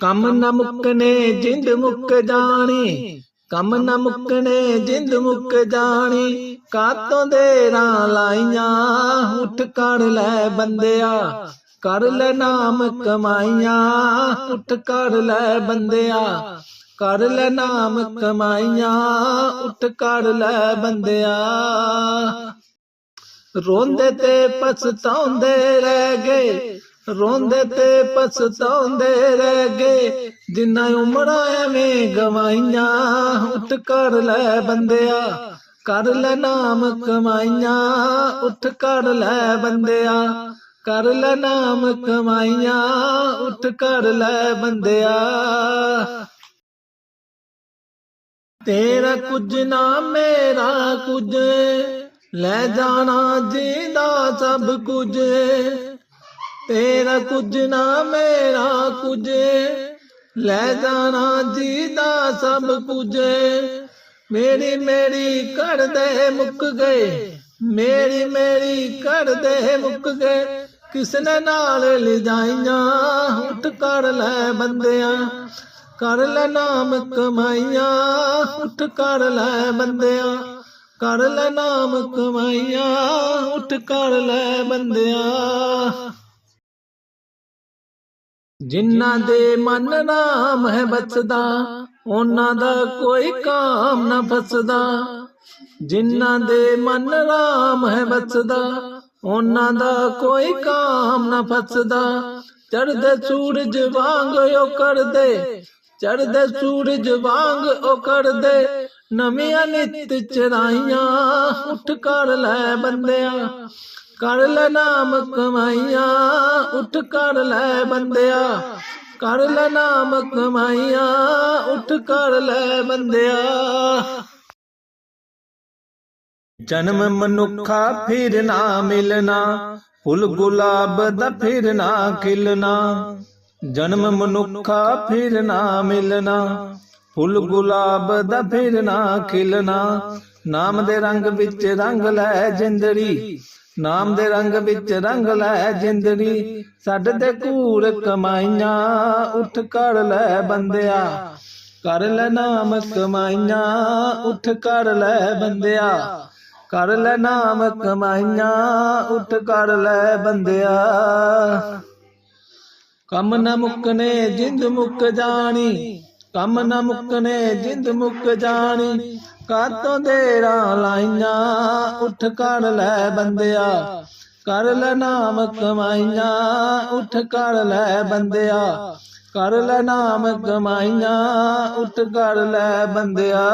ਕੰਮ ਨਾ ਮੁੱਕਨੇ ਜਿੰਦ ਮੁੱਕ ਜਾਣੀ। ਕੰਮ ਨਾ ਮੁੱਕਨੇ ਜਿੰਦ ਮੁੱਕ ਜਾਣੀ। ਕਾਤੋਂ ਦੇਰਾਂ ਲਾਈਆਂ ਉੱਠ ਕਰ ਲੈ ਬੰਦਿਆ। ਕਰ ਲੈ ਨਾਮ ਕਮਾਈਆਂ ਉੱਠ ਕਰ ਲੈ ਬੰਦਿਆ। ਕਰ ਲੈ ਨਾਮ ਕਮਾਈਆਂ ਉੱਠ ਕਰ ਲੈ ਬੰਦਿਆ। ਰੋਂਦੇ ਤੇ ਪਛਤਾਉਂਦੇ ਰਹਿ ਗਏ। ਰੋਂਦੇ ਤੇ ਪਛਤਾਉਂਦੇ ਰਹਿ ਗਏ। ਜਿੰਨਾ ਉਮਰਾਂ ਐਵੇਂ ਗਵਾਈਆਂ, ਉੱਠ ਕਰ ਲੈ ਬੰਦਿਆ, ਕਰ ਲੈ ਨਾਮ ਕਮਾਈਆਂ, ਉੱਠ ਕਰ ਲੈ ਬੰਦਿਆ, ਕਰ ਲੈ ਨਾਮ ਕਮਾਈਆਂ, ਉੱਠ ਕਰ ਲੈ ਬੰਦਿਆ। ਤੇਰਾ ਕੁਝ ਨਾ ਮੇਰਾ ਕੁਝ, ਲੈ ਜਾਣਾ ਜੀਦਾ ਸਭ ਕੁਝ। ਤੇਰਾ ਕੁਝ ਨਾ ਮੇਰਾ ਕੁਝ, ਲੈ ਜਾਣਾ ਜੀਦਾ ਸਭ ਕੁਝ। ਮੇਰੀ ਮੇਰੀ ਕਰਦੇ ਮੁੱਕ ਗਏ, ਮੇਰੀ ਮੇਰੀ ਕਰਦੇ ਮੁੱਕ ਗਏ। ਕਿਸਨੇ ਨਾਲ ਲਿਜਾਈਆਂ, ਉੱਠ ਕਰ ਲੈ ਬੰਦਿਆਂ, ਕਰ ਲੈ ਨਾਮ ਕਮਾਈਆਂ, ਉੱਠ ਕਰ ਲੈ ਬੰਦਿਆਂ, ਕਰ ਲੈ ਨਾਮ ਕਮਾਈਆਂ, ਉੱਠ ਕਰ ਲੈ ਬੰਦਿਆਂ। ਜਿਨ੍ਹਾਂ ਦੇ ਮਨ ਨਾਮ ਹੈ ਬਚਦਾ, ਉਹਨਾਂ ਦਾ ਕੋਈ ਕਾਮ ਨਾ ਫਸਦਾ। ਜਿਨ੍ਹਾਂ ਦੇ ਮਨ ਰਾਮ ਹੈ ਬਚਦਾ, ਉਹਨਾਂ ਦਾ ਕੋਈ ਕਾਮ ਨਾ ਫਸਦਾ। ਚੜਦੇ ਸੂਰਜ ਵਾਂਗ ਉਹ ਕਰਦੇ ਚੜਦੇ ਸੂਰਜ ਵਾਂਗ ਉਹ ਕਰਦੇ ਨਵੀਆਂ ਨਿਤ ਚਰਾਈਆਂ ਉੱਠ ਕਰ ਲੈ ਬੰਦਿਆ। ਕਰ ਲੈ ਨਾਮ ਕਮਾਈਆਂ, ਉੱਠ ਕਰ ਲੈ ਬੰਦਿਆ। ਕਰ ਲੈ ਨਾਮ ਕਮਾਈਆਂ, ਉੱਠ ਕਰ ਲੈ ਬੰਦਿਆ। ਜਨਮ ਮਨੁੱਖਾ ਫਿਰ ਨਾ ਮਿਲਣਾ, ਫੁੱਲ ਗੁਲਾਬ ਦਾ ਫਿਰ ਨਾ ਖਿਲਣਾ। ਜਨਮ ਮਨੁੱਖਾ ਫਿਰ ਨਾ ਮਿਲਣਾ, ਫੁੱਲ ਗੁਲਾਬ ਦਾ ਫਿਰ ਨਾ ਖਿਲਣਾ। ਨਾਮ ਦੇ ਰੰਗ ਵਿੱਚ ਰੰਗ ਲੈ ਜਿੰਦੜੀ ਨਾਮ ਦੇ ਰੰਗ ਵਿੱਚ ਰੰਗ ਲੈ ਜਿੰਦੜੀ ਛੱਡ ਦੇ ਕੂੜ ਕਮਾਈਆਂ, ਉੱਠ ਕਰ ਲੈ ਬੰਦਿਆ। ਕਰ ਲੈ ਨਾਮ ਕਮਾਈਆਂ, ਉੱਠ ਕਰ ਲੈ ਬੰਦਿਆ। ਕਰ ਲੈ ਨਾਮ ਕਮਾਈਆਂ, ਉੱਠ ਕਰ ਲੈ ਬੰਦਿਆ। ਕੰਮ ਨਾ ਮੁੱਕਨੇ ਜਿੰਦ ਮੁੱਕ ਜਾਣੀ ਕੰਮ ਨਾ ਮੁੱਕਨੇ ਜਿੰਦ ਮੁੱਕ ਜਾਣੀ। ਕਾਤੋਂ ਦੇਰਾਂ ਲਾਈਆਂ, ਉੱਠ ਕਰ ਲੈ ਬੰਦਿਆ। ਕਰ ਲੈ ਨਾਮ ਕਮਾਈਆਂ, ਉੱਠ ਕਰ ਲੈ ਬੰਦਿਆ। ਕਰ ਲੈ ਨਾਮ ਕਮਾਈਆਂ, ਉੱਠ ਕਰ ਲੈ ਬੰਦਿਆ।